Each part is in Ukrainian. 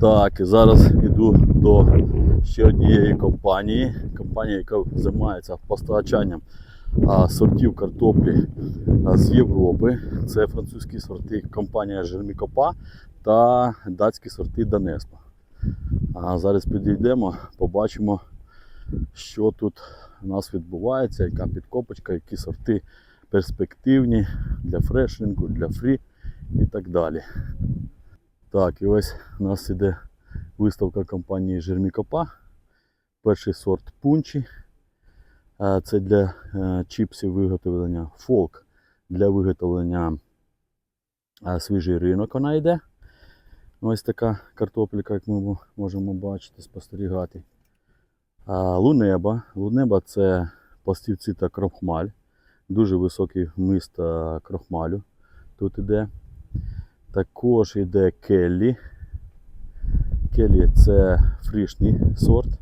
Так, і зараз йду до ще однієї компанії. Компанія, яка займається постачанням сортів картоплі з Європи. Це французькі сорти компанія Жермікопа та датські сорти Данеспа. А зараз підійдемо, побачимо, що тут у нас відбувається, яка підкопочка, які сорти перспективні для фрешлінгу, для фрі і так далі. Так, і ось у нас іде виставка компанії Жермікопа. Перший сорт пунчі. Е, Це для е, чіпсів виготовлення фолк для виготовлення е, свіжий ринок вона йде. Ось така картопелька, як ми можемо бачити, спостерігати. Лунеба. Лунеба це пластівці та крохмаль. Дуже високий вміст крохмалю тут іде. Також йде келлі. Келлі це фрішний сорт.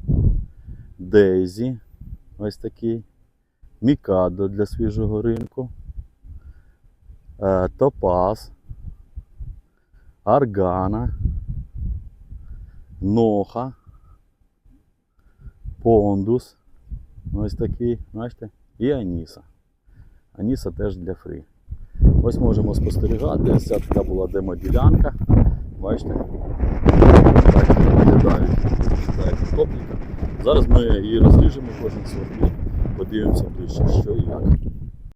Дейзі. Ось такий. Мікадо для свіжого ринку. Е, Топаз. Аргана. Ноха. Пондус. Ось такий, бачите? І Аніса. Аніса теж для фрі. Ось можемо спостерігати. Ось ця така була демоділянка. Бачите? Так виглядають картопелька. Зараз ми її розріжемо кожен сорт і подивимося ближче, що і як.